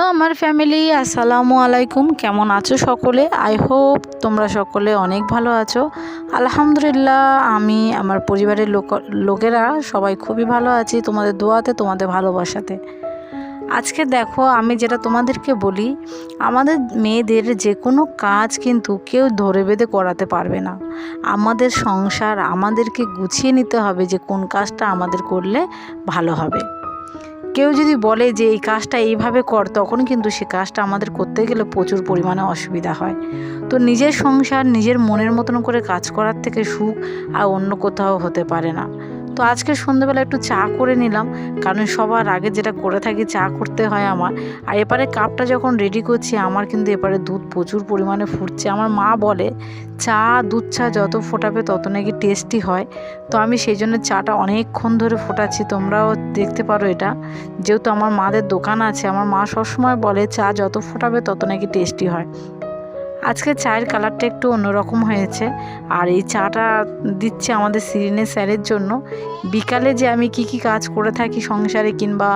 Hello আমার family, আসসালামু আলাইকুম। কেমন আছো সকলে? আই হোপ তোমরা সকলে অনেক ভালো আছো। আলহামদুলিল্লাহ, আমি, আমার পরিবারের লোক, লোকেরা সবাই খুবই ভালো আছি, তোমাদের দোয়াতে, তোমাদের ভালোবাসাতে। আজকে দেখো, আমি যেটা তোমাদেরকে বলি, আমাদের মেয়েদের যে কোনো কাজ কিন্তু কেউ ধরে বেঁধে করাতে পারবে না। আমাদের সংসার আমাদেরকে গুছিয়ে নিতে হবে যে কোন কাজটা আমাদের করলে ভালো হবে। কেউ যদি বলে যে এই কাজটা এইভাবে কর, তখন কিন্তু সে কাজটা আমাদের করতে গেলে প্রচুর পরিমাণে অসুবিধা হয়। তো নিজের সংসার, নিজের মনের মতন করে কাজ করার থেকে সুখ আর অন্য কোথাও হতে পারে না। তো আজকে সন্ধ্যেবেলা একটু চা করে নিলাম, কারণ সবার আগে যেটা করে থাকি চা করতে হয় আমার। আর এপারে কাপটা যখন রেডি করছি, আমার কিন্তু এপারে দুধ প্রচুর পরিমাণে ফুটছে। আমার মা বলে, চা, দুধ চা যত ফোটাবে তত নাকি টেস্টি হয়। তো আমি সেই জন্য চাটা অনেকক্ষণ ধরে ফোটাচ্ছি। তোমরাও দেখতে পারো এটা। যেহেতু আমার মাদের দোকান আছে, আমার মা সবসময় বলে, চা যত ফোটাবে তত নাকি টেস্টি হয়। আজকে চায়ের কালারটা একটু অন্যরকম হয়েছে। আর এই চাটা দিচ্ছে আমাদের সিরিনের স্যারের জন্য। বিকালে যে আমি কি কি কাজ করে থাকি সংসারে কিংবা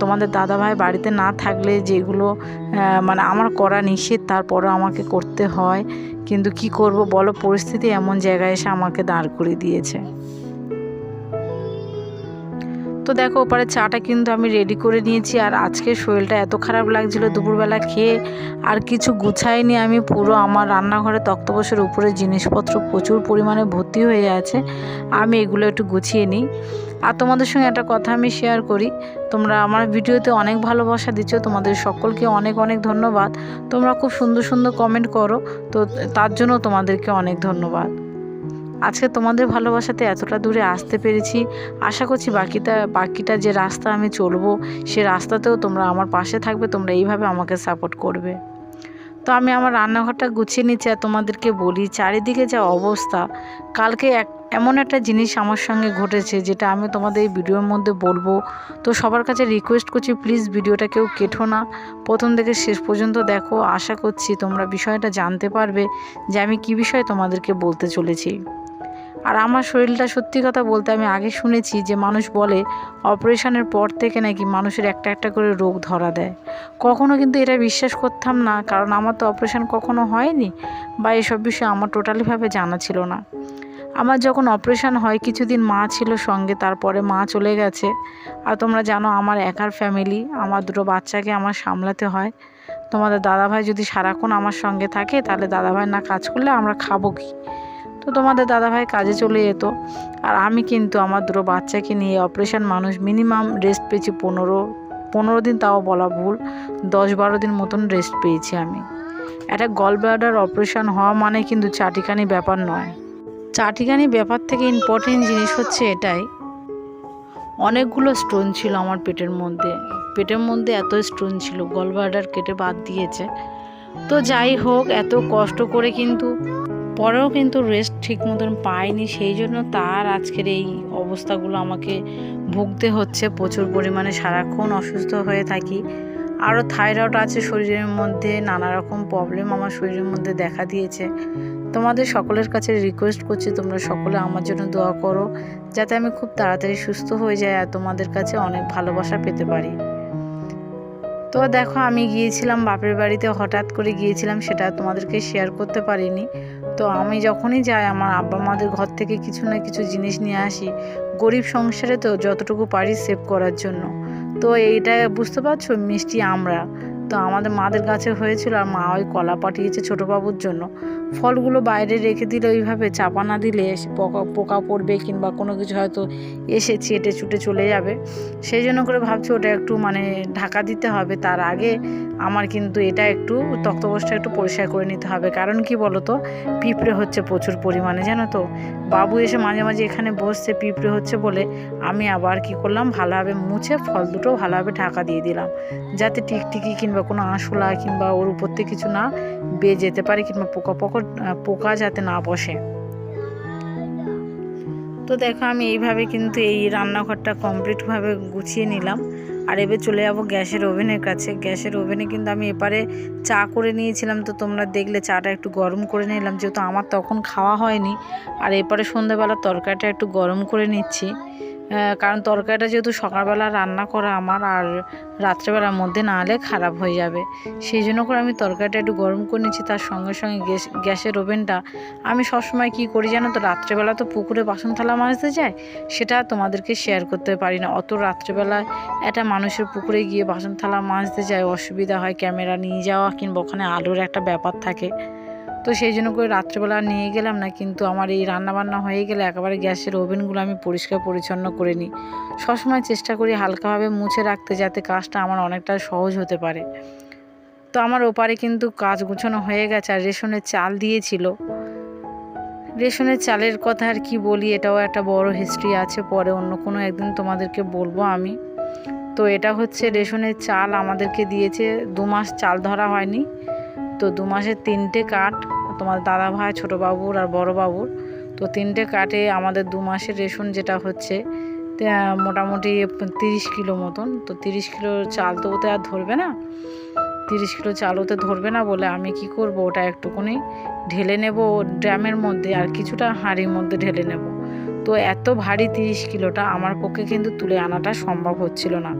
তোমাদের দাদাভাই বাড়িতে না থাকলে যেগুলো মানে আমার করা নিষেধ, তারপরও আমাকে করতে হয়। কিন্তু কি করব বলো? পরিস্থিতি এমন জায়গায় এসে আমাকে দাঁড় করে দিয়েছে। তো দেখো, ওপারে চাটা কিন্তু আমি রেডি করে নিয়েছি আর আজকে শরীরটা এত খারাপ লাগছিল দুপুরবেলা খেয়ে আর কিছু গুছাইনি আমি, পুরো আমার রান্নাঘরে তক্তবসের উপরে জিনিসপত্র প্রচুর পরিমাণে ভর্তি হয়ে আছে, আমি এগুলো একটু গুছিয়ে নিই। আর তোমাদের সঙ্গে একটা কথা আমি শেয়ার করি, তোমরা আমার ভিডিওতে অনেক ভালোবাসা দিচ্ছ, তোমাদের সকলকে অনেক অনেক ধন্যবাদ, তোমরা খুব সুন্দর সুন্দর কমেন্ট করো, তো তার জন্য তোমাদেরকে অনেক ধন্যবাদ। আজকে তোমাদের ভালোবাসাতে এতটা দূরে আসতে পেরেছি। আশা করছি বাকিটা বাকিটা যে রাস্তা আমি চলবো, সে রাস্তাতেও তোমরা আমার পাশে থাকবে, তোমরা এইভাবে আমাকে সাপোর্ট করবে। তো আমি আমার রান্নাঘরটা গুছিয়ে নিচ্ছি আর তোমাদেরকে বলি, চারিদিকে যা অবস্থা, কালকে এক, এমন একটা জিনিস আমার সঙ্গে ঘটেছে, যেটা আমি তোমাদের এই ভিডিওর মধ্যে বলব। তো সবার কাছে রিকোয়েস্ট করছি প্লিজ ভিডিওটা কেউ কেটো না। প্রথম থেকে শেষ পর্যন্ত দেখো, আশা করছি তোমরা বিষয়টা জানতে পারবে যে আমি কি বিষয়ে তোমাদেরকে বলতে চলেছি। আর আমার শরীরটা সত্যি কথা বলতে আমি আগে শুনেছি যে মানুষ বলে অপারেশনের পর থেকে নাকি মানুষের একটা একটা করে রোগ ধরা দেয়। কখনো কিন্তু এটা বিশ্বাস করতাম না, কারণ আমার তো অপারেশন কখনো হয়নি বা এসব বিষয়ে আমার টোটালিভাবে জানা ছিল না। আমার যখন অপারেশন হয়, কিছুদিন মা ছিল সঙ্গে, তারপরে মা চলে গেছে। আর তোমরা জানো আমার একার ফ্যামিলি, আমার দুটো বাচ্চাকে আমার সামলাতে হয়। তোমাদের দাদাভাই যদি সারাক্ষণ আমার সঙ্গে থাকে, তাহলে দাদাভাই না কাজ করলে আমরা খাব কি? তো তোমাদের দাদাভাই কাজে চলে যেত। আর আমি কিন্তু আমার দুটো বাচ্চাকে নিয়ে অপারেশন মানুষ মিনিমাম রেস্ট পেয়েছি পনেরো পনেরো দিন তাও বলা ভুল, দশ বারো দিন মতন রেস্ট পেয়েছি আমি। একটা গল ব্লাডার অপারেশন হওয়া মানে কিন্তু চাটিখানি ব্যাপার নয়। চাটিখানি ব্যাপার থেকে ইম্পর্টেন্ট জিনিস হচ্ছে এটাই, অনেকগুলো স্টোন ছিল আমার পেটের মধ্যে। পেটের মধ্যে এত স্টোন ছিল গল ব্লাডার কেটে বাদ দিয়েছে। তো যাই হোক, এত কষ্ট করে কিন্তু পরেও কিন্তু রেস্ট ঠিক মতন পাইনি, সেই জন্য তার আজকের এই অবস্থাগুলো আমাকে ভুগতে হচ্ছে। প্রচুর পরিমাণে সারাক্ষণ অসুস্থ হয়ে থাকি। আরও থাইরয়েড আছে শরীরের মধ্যে নানা রকম প্রবলেম আমার শরীরের মধ্যে দেখা দিয়েছে। তোমাদের সকলের কাছে রিকোয়েস্ট করছি, তোমরা সকলে আমার জন্য দোয়া করো, যাতে আমি খুব তাড়াতাড়ি সুস্থ হয়ে যাই আর তোমাদের কাছে অনেক ভালোবাসা পেতে পারি। তো দেখো, আমি গিয়েছিলাম বাপের বাড়িতে, হঠাৎ করে গিয়েছিলাম, সেটা তোমাদেরকে শেয়ার করতে পারিনি। তো আমি যখনই যাই আমার আব্বা মাদের ঘর থেকে কিছু না কিছু জিনিস নিয়ে আসি, গরিব সংসারে তো যতটুকু পারি সেভ করার জন্য। তো এইটা বুঝতে পারছ? মিষ্টি আমরা। তো আমাদের মাদের কাছে হয়েছিল আর মা ওই কলা পাঠিয়েছে ছোটোবাবুর জন্য। ফলগুলো বাইরে রেখে দিলে ওইভাবে চাপা না দিলে পোকা পোকা পড়বে কিংবা কোনো কিছু হয়তো এসে চেটে ছুটে চলে যাবে। সেই জন্য করে ভাবছি ওটা একটু মানে ঢাকা দিতে হবে। তার আগে আমার কিন্তু এটা একটু তক্তপোষটা একটু পরিষ্কার করে নিতে হবে। কারণ কি বলো তো পিঁপড়ে হচ্ছে প্রচুর পরিমাণে, জানো তো? বাবু এসে মাঝে মাঝে এখানে বসছে পিঁপড়ে হচ্ছে বলে আমি আবার কি করলাম? ভালোভাবে মুছে ফল দুটো ভালোভাবে ঢাকা দিয়ে দিলাম। যাতে টিকটিকি কিংবা কোনো আঁশলা কিংবা ওর উপর থেকে কিছু না বেয়ে যেতে পারে কিংবা পোকা পোকা পোকা যাতে না বসে। তো দেখো আমি এইভাবে কিন্তু এই রান্নাঘরটা কমপ্লিটভাবে গুছিয়ে নিলাম। আর এবার চলে যাব গ্যাসের ওভেনের কাছে। গ্যাসের ওভেনে কিন্তু আমি এপারে চা করে নিয়েছিলাম। তো তোমরা দেখলে চাটা একটু গরম করে নিলাম। যেহেতু আমার তখন খাওয়া হয়নি, আর এপারে সন্ধ্যাবেলা তরকারিটা একটু গরম করে নিচ্ছি। কারণ তরকারিটা যেহেতু সকালবেলা রান্না করা আমার, আর রাত্রেবেলার মধ্যে না হলে খারাপ হয়ে যাবে। সেই জন্য করে আমি তরকারিটা একটু গরম করে নিচ্ছি তার সঙ্গে সঙ্গে গ্যাস গ্যাসের ওভেনটা। আমি সবসময় কি করি জানো তো, রাত্রেবেলা তো পুকুরে বাসন থালা মাজতে যায় সেটা তোমাদেরকে শেয়ার করতে পারি না। অত রাত্রেবেলায় একটা মানুষের পুকুরে গিয়ে বাসন থালা মাজতে যায় অসুবিধা হয়, ক্যামেরা নিয়ে যাওয়া কিংবা ওখানে আলোর একটা ব্যাপার থাকে। তো সেই জন্য করে রাত্রেবেলা নিয়ে গেলাম না, কিন্তু আমার এই রান্নাবান্না হয়ে গেলে একেবারে গ্যাসের ওভেনগুলো আমি পরিষ্কার পরিচ্ছন্ন করে নিই। সবসময় চেষ্টা করি হালকাভাবে মুছে রাখতে যাতে কাজটা আমার অনেকটা সহজ হতে পারে। তো আমার ওপারে কিন্তু কাজ গুছানো হয়ে গেছে আর রেশনের চাল দিয়েছিল। রেশনের চালের কথা আর কি বলি, এটাও একটা বড় হিস্ট্রি আছে, পরে অন্য কোনো একদিন তোমাদেরকে বলব আমি। তো এটা হচ্ছে রেশনের চাল আমাদেরকে দিয়েছে, দু মাস চাল ধরা হয়নি। তো দু মাসের তিনটে কাঠ, তোমার দাদা ভাই, ছোটো বাবুর আর বড় বাবুর। তো তিনটে কাঠে আমাদের দু মাসের রেশন যেটা হচ্ছে মোটামুটি তিরিশ কিলো মতন। তো তিরিশ কিলো চাল তো ওতে আর ধরবে না। তিরিশ কিলো চাল ওতে ধরবে না বলে আমি কি করব, ওটা একটুকুনি ঢেলে নেব ড্রামের মধ্যে আর কিছুটা হাঁড়ির মধ্যে ঢেলে নেব। তো এত ভারী তিরিশ কিলোটা আমার পক্ষে কিন্তু তুলে আনাটা সম্ভব হচ্ছিল না।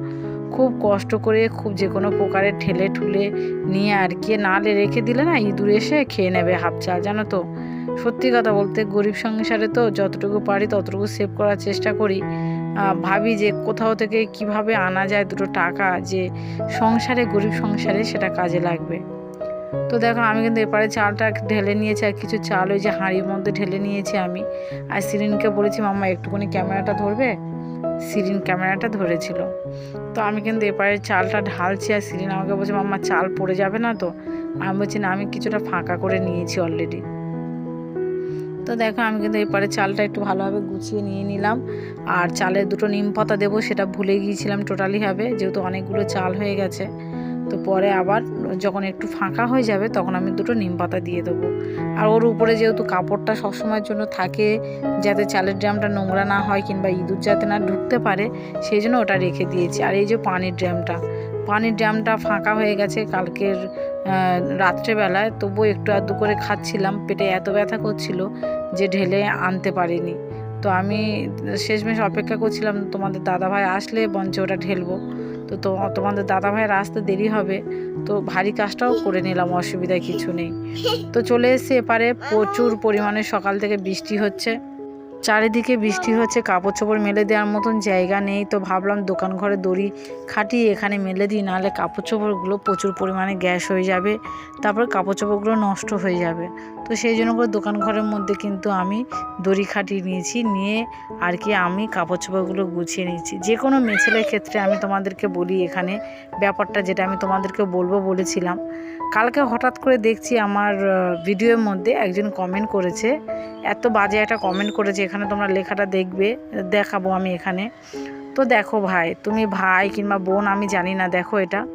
খুব কষ্ট করে খুব যে কোনো প্রকারে ঠেলে ঠুলে নিয়ে আর কি নালে রেখে দিলে না ইঁদুর এসে খেয়ে নেবে হাফ চাল জানো তো? সত্যি কথা বলতে গরিব সংসারে তো যতটুকু পারি ততটুকু সেভ করার চেষ্টা করি। ভাবি যে কোথাও থেকে কীভাবে আনা যায় দুটো টাকা যে সংসারে, গরিব সংসারে সেটা কাজে লাগবে। তো দেখো, আমি কিন্তু এপারে চালটা ঢেলে নিয়েছি আর কিছু চাল ওই যে হাঁড়ির মধ্যে ঢেলে নিয়েছি আমি। আর সিরিনকে বলেছি, মাম্মা, একটুখানি ক্যামেরাটা ধরবে? সিরিন ক্যামেরাটা ধরেছিল। তো আমি কিন্তু এপারে চালটা ঢালছি আর সিরিন আমাকে বলছে, মাম্মা, চাল পড়ে যাবে না তো? আমি বলছি, না, আমি কিছুটা ফাঁকা করে নিয়েছি অলরেডি তো দেখো, আমি কিন্তু এপারে চালটা একটু ভালোভাবে গুছিয়ে নিয়ে নিলাম। আর চালের দুটো নিম পাতা দেবো সেটা ভুলে গিয়েছিলাম টোটালি হবে যেহেতু অনেকগুলো চাল হয়ে গেছে। তো পরে আবার যখন একটু ফাঁকা হয়ে যাবে, তখন আমি দুটো নিম পাতা দিয়ে দেবো। আর ওর উপরে যেহেতু কাপড়টা সবসময়ের জন্য থাকে, যাতে চালের ড্রামটা নোংরা না হয় কিংবা ইঁদুর যাতে না ঢুকতে পারে, সেই জন্য ওটা রেখে দিয়েছি। আর এই যে পানির ড্রামটা পানির ড্রামটা ফাঁকা হয়ে গেছে কালকের রাত্রেবেলায় তবুও একটু আধটু করে খাচ্ছিলাম, পেটে এত ব্যথা করছিল যে ঢেলে আনতে পারিনি। তো আমি শেষমেশ অপেক্ষা করছিলাম, তোমাদের দাদাভাই আসলে বঞ্চে ওটা ঢেলবো। তো তোমাদের দাদাভাইয়ের আসতে দেরি হবে। তো ভারী কাজটাও করে নিলাম অসুবিধা কিছু নেই। তো চলে এসে এপারে প্রচুর পরিমাণে সকাল থেকে বৃষ্টি হচ্ছে। চারিদিকে বৃষ্টি হচ্ছে কাপড় চোপড় মেলে দেওয়ার মতন জায়গা নেই। তো ভাবলাম দোকান ঘরে দড়ি খাটিয়ে এখানে মেলে দিই, নাহলে কাপড় চোপড়গুলো প্রচুর পরিমাণে গ্যাস হয়ে যাবে, তারপর কাপড় চোপড়গুলো নষ্ট হয়ে যাবে। তো সেই জন্য করে দোকান ঘরের মধ্যে কিন্তু আমি দড়ি খাটিয়ে নিয়েছি, নিয়ে আর কি আমি কাপড় চোপড়গুলো গুছিয়ে নিয়েছি। যে কোনো মেছেলের ক্ষেত্রে আমি তোমাদেরকে বলি এখানে ব্যাপারটা যেটা আমি তোমাদেরকে বলব বলেছিলাম। কালকে হঠাৎ করে দেখছি আমার ভিডিওর মধ্যে একজন কমেন্ট করেছে। এত বাজে একটা কমেন্ট করেছে, এখানে তোমরা লেখাটা দেখবে, দেখাবো আমি এখানে। তো দেখো ভাই, তুমি ভাই কিংবা বোন, আমি জানি না, দেখো এটা।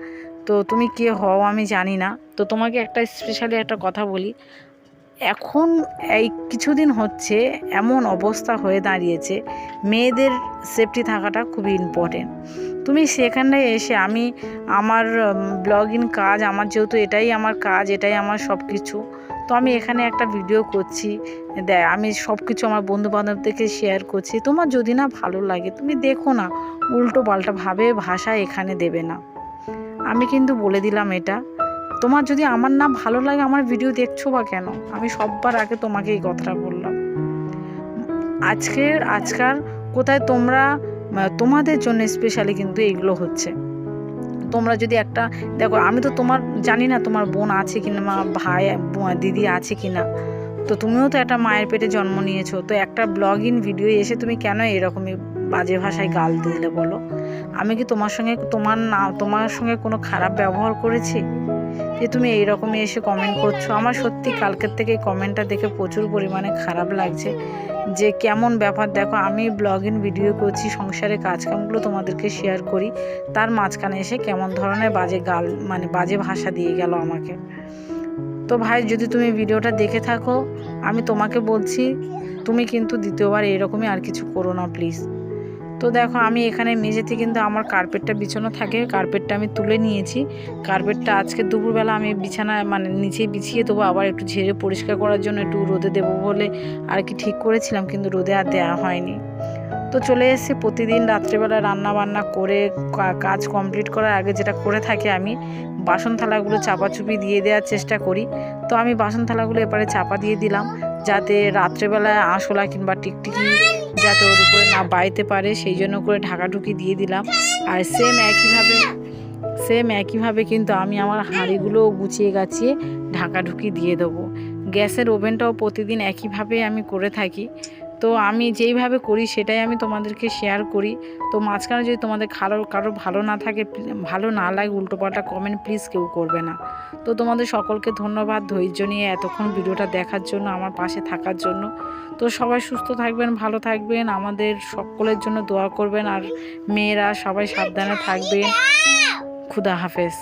তো তুমি কে হও আমি জানি না। তো তোমাকে একটা স্পেশালি একটা কথা বলি এখন এই কিছুদিন হচ্ছে এমন অবস্থা হয়ে দাঁড়িয়েছে, মেয়েদের সেফটি থাকাটা খুবই ইম্পর্টেন্ট তুমি সেখানে এসে আমি আমার ব্লগিং কাজ, আমার যেহেতু এটাই আমার কাজ, এটাই আমার সব কিছু তো আমি এখানে একটা ভিডিও করছি দেখ আমি সব কিছু আমার বন্ধু বান্ধবদেরকে শেয়ার করছি। তোমার যদি না ভালো লাগে, তুমি দেখো না, উল্টো পাল্টাভাবে ভাষা এখানে দেবে না। আমি কিন্তু বলে দিলাম এটা। তোমার যদি আমার না ভালো লাগে, আমার ভিডিও দেখছ বা কেন? আমি সববার আগে তোমাকে এই কথাটা বললাম। আজকের আজকাল কোথায় তোমরা তোমাদের জন্য স্পেশালি কিন্তু এইগুলো হচ্ছে। তোমরা যদি একটা, দেখো, আমি তো তোমার, জানি না তোমার বোন আছে কিনা মা ভাই দিদি আছে কি না তো তুমিও তো একটা মায়ের পেটে জন্ম নিয়েছো। তো একটা ব্লগ ইন ভিডিও এসে তুমি কেন এরকমই বাজে ভাষায় গাল দিলে বলো? আমি কি তোমার সঙ্গে, তোমার না, তোমার সঙ্গে কোনো খারাপ ব্যবহার করেছি? যে তুমি এইরকমই এসে কমেন্ট করছ। আমার সত্যি কালকের থেকে এই কমেন্টটা দেখে প্রচুর পরিমাণে খারাপ লাগছে। যে কেমন ব্যাপার, দেখো আমি ব্লগিং ভিডিও করছি, সংসারে কাজকামগুলো তোমাদেরকে শেয়ার করি। তার মাঝখানে এসে কেমন ধরনের বাজে গাল মানে বাজে ভাষা দিয়ে গেল আমাকে। তো ভাই, যদি তুমি ভিডিওটা দেখে থাকো, আমি তোমাকে বলছি, তুমি কিন্তু দ্বিতীয়বার এরকমই আর কিছু করো না প্লিজ তো দেখো, আমি এখানে মেঝেতে কিন্তু আমার কার্পেটটা বিছানো থাকে। কার্পেটটা আমি তুলে নিয়েছি। কার্পেটটা আজকে দুপুরবেলা আমি বিছানায় মানে নিচে বিছিয়ে দেবো, আবার একটু ঝেড়ে পরিষ্কার করার জন্য একটু রোদে দেবো বলে আর কি ঠিক করেছিলাম, কিন্তু রোদে আর দেওয়া হয়নি। তো চলে এসেছি প্রতিদিন রাত্রিবেলা রান্না বান্না করে কাজ কমপ্লিট করার আগে যেটা করে থাকি আমি, বাসন থালাগুলো চাপাচুপি দিয়ে দেওয়ার চেষ্টা করি। তো আমি বাসন থালাগুলো এবারে চাপা দিয়ে দিলাম। যাতে রাত্রেবেলায় আঁশলা কিংবা টিকটিকি যাতে ওর উপরে না বাইতে পারে, সেই জন্য করে ঢাকাঢুকি দিয়ে দিলাম। আর সেম একইভাবে সেম একইভাবে কিন্তু আমি আমার হাঁড়িগুলোও গুছিয়ে গাছিয়ে ঢাকাঢুকি দিয়ে দেবো। গ্যাসের ওভেনটাও প্রতিদিন একইভাবে আমি করে থাকি। তো আমি যেইভাবে করি সেটাই আমি তোমাদেরকে শেয়ার করি। তো মাঝখানে যদি তোমাদের কারও কারও ভালো না থাকে ভালো না লাগে, উল্টোপাল্টা কমেন্ট প্লিজ কেউ করবে না। তো তোমাদের সকলকে ধন্যবাদ ধৈর্য নিয়ে এতক্ষণ ভিডিওটা দেখার জন্য, আমার পাশে থাকার জন্য। তো সবাই সুস্থ থাকবেন, ভালো থাকবেন, আমাদের সকলের জন্য দোয়া করবেন, আর মেয়েরা সবাই সাবধানে থাকবেন। খুদা হাফেজ।